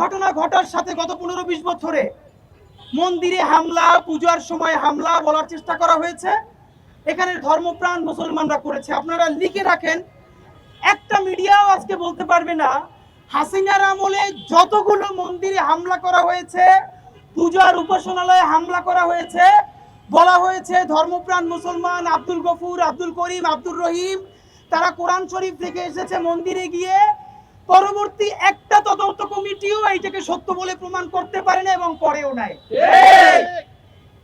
ঘটনা ঘটার সাথে গত পনেরো বিশ বছরে মন্দিরে হামলা, পূজার সময় হামলা বলার চেষ্টা করা হয়েছে। এখানে ধর্মপ্রাণ মুসলমানরা করেছে। আপনারা লিখে রাখেন, একটা মিডিয়াও আজকে বলতে পারবে না, হাসিনার আমলে যতগুলো মন্দিরে হামলা করা হয়েছে, পূজার উপাসনালয়ে হামলা করা হয়েছে, বলা হয়েছে ধর্মপ্রাণ মুসলমান আব্দুল গফুর, আব্দুল করিম আব্দুল রহিম, তারা কোরআন শরীফ থেকে এসেছে মন্দিরে গিয়ে। পরবর্তী একটা কমিটিও এইটাকে সত্য বলে প্রমাণ করতে পারে না এবং করেও নাই।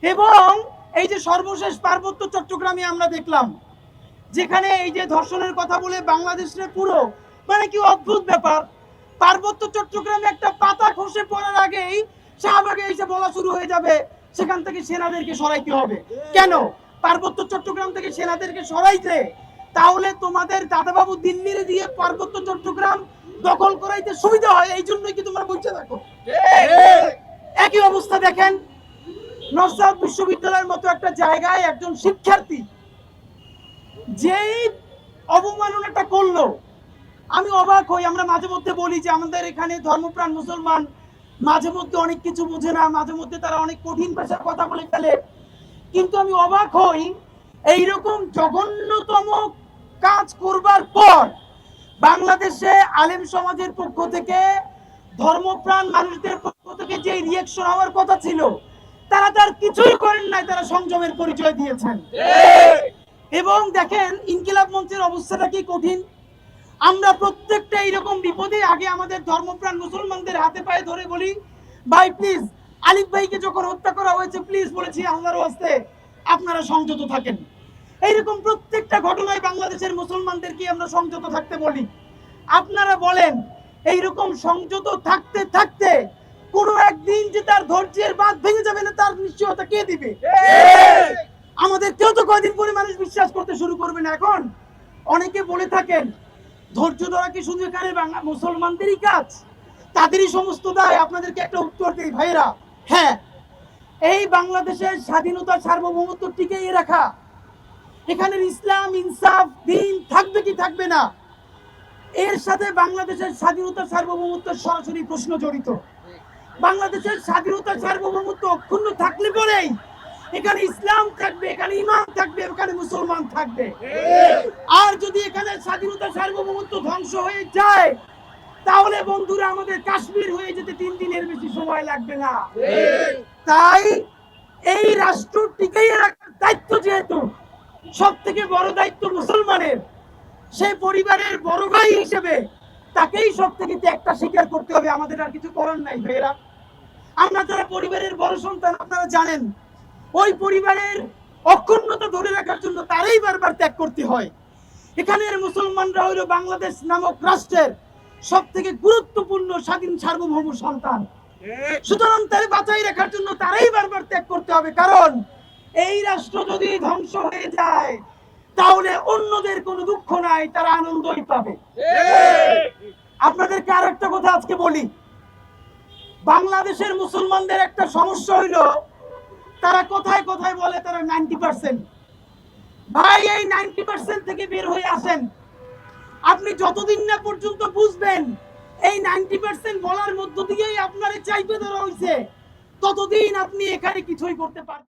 এবং এই যে সর্বশেষ পার্বত্য চট্টগ্রামে আমরা দেখলাম যেখানে এই যে ধর্ষণের কথা বলে বাংলাদেশের পুরো মানে কি অদ্ভুত ব্যাপার। পার্বত্য চট্টগ্রামে একটা পাতা খসে পড়ার আগেই শাহবাগে এসে বলা শুরু হয়ে যাবে সেখান থেকে সেনাদেরকে সরাইতে হবে। কেন? পার্বত্য চট্টগ্রাম থেকে সেনাদেরকে সরাইতে? তাহলে তোমাদের দাদাবাবু দিল্লির দিয়ে পার্বত্য চট্টগ্রাম দখল করাইতে সুবিধা হয় এই জন্যই কি তোমরা বলছে দেখো? একই অবস্থা দেখেন নরসাদ বিশ্ববিদ্যালয়ের মতো একটা জায়গায় একজন শিক্ষার্থী যেই অবমাননাটা করল। আমি অবাক হই আমরা মাঝে মধ্যে বলি যে আমাদের এখানে ধর্মপ্রাণ মুসলমান মাঝে মধ্যে অনেক কিছু বোঝে না মাঝে মধ্যে তারা অনেক কঠিন ভাষার কথা বলে ফেলে। কিন্তু আমি অবাক হই এইরকম জঘন্যতম কাজ করবার পর বাংলাদেশে আলেম সমাজের পক্ষ থেকে, ধর্মপ্রাণ মানুষদের পক্ষ থেকে যে রিয়েকশন হওয়ার কথা ছিল, তারা তার কিছুই করেন নাই, তারা সংযমের পরিচয় দিয়েছেন। এবং দেখেন, ইনকিলাব মঞ্চের অবস্থাটা কি কঠিন? আমরা প্রত্যেকটা এইরকম বিপদে আগে আমাদের ধর্মপ্রাণ মুসলমানদের হাতে পায়ে ধরে বলি, ভাই প্লিজ আলিফ ভাইকে যখন হত্যা করা হয়েছে প্লিজ বলেছি আল্লাহর হস্তে আপনারা সংযত থাকেন। এইরকম প্রত্যেকটা ঘটনায় বাংলাদেশের মুসলমানদেরকে আমরা সংযত থাকতে বলি? আপনারা বলেন এইরকম সংযত থাকতে থাকতে কোনো একদিন যে তার ধৈর্যের বাঁধ ভেঙে যাবে না তার নিশ্চয়তা কে দিবে? আমাদের কেউ তো কয়দিন পরে মানুষ বিশ্বাস করতে শুরু করবে না এখন? অনেকে বলে থাকেন ধৈর্য ধরা কি শুধু এখানে বাংলা মুসলমানদেরই কাজ? তাদেরই সমস্ত দায়। আপনাদেরকে একটা উত্তর দিই ভাইরা হ্যাঁ এই বাংলাদেশের স্বাধীনতা সার্বভৌমত্ব টিকিয়ে রাখা। এখানের ইসলাম ইনসাফ দিন থাকবে কি থাকবে না? এর সাথে বাংলাদেশের স্বাধীনতা সার্বভৌমত্ব সরাসরি প্রশ্ন জড়িত। বাংলাদেশের স্বাধীনতা সার্বভৌমত্ব অক্ষুণ্ণ থাকলে পরেই এখানে ইসলাম থাকবে এখানে ইমাম থাকবে এখানে মুসলমান থাকবে। আর যদি এখানে স্বাধীনতা সার্বভৌমত্ব ধ্বংস হয়ে যায় তাহলে বন্ধুরা আমাদের কাশ্মীর হয়ে যেতে তিন দিনের বেশি সময় লাগবে না। তাই এই রাষ্ট্র টিকাইয়ে রাখার দায়িত্ব যেহেতু সব থেকে বড় দায়িত্ব মুসলমানের। সেই পরিবারের বড় ভাই হিসেবে তাকেই সব থেকে ত্যাগটা স্বীকার করতে হবে। আমাদের আর কিছু করার নাই ভাইয়েরা। আমরা যারা পরিবারের বড় সন্তান, আপনারা জানেন, ওই পরিবারের অক্ষুণ্ণতা ধরে রাখার জন্য তারাই বারবার ত্যাগ করতে হয়। এখানের মুসলমানরা হইল বাংলাদেশ নামক রাষ্ট্রের সব থেকে গুরুত্বপূর্ণ স্বাধীন সার্বভৌম সন্তান। সুতরাং তারে বাঁচাই রাখার জন্য তারাই বারবার ত্যাগ করতে হবে। কারণ এই রাষ্ট্র যদি ধ্বংস হয়ে যায় তাহলে অন্যদের কোনো দুঃখ নাই তারা আনন্দই পাবে। আপনাদেরকে আর একটা কথা আজকে বলি। বাংলাদেশের মুসলমানদের একটা সমস্যা হইল তারা কোথায় কোথায় বলে তারা নাইনটি পার্সেন্ট। ভাই এই নাইনটি পার্সেন্ট থেকে বের হয়ে আসেন। আপনি যতদিন না পর্যন্ত বুঝবেন এই নাইনটি পার্সেন্ট বলার মধ্য দিয়েই আপনার চাইতে ধরা হয়েছে ততদিন আপনি এখানে কিছুই করতে পারবেন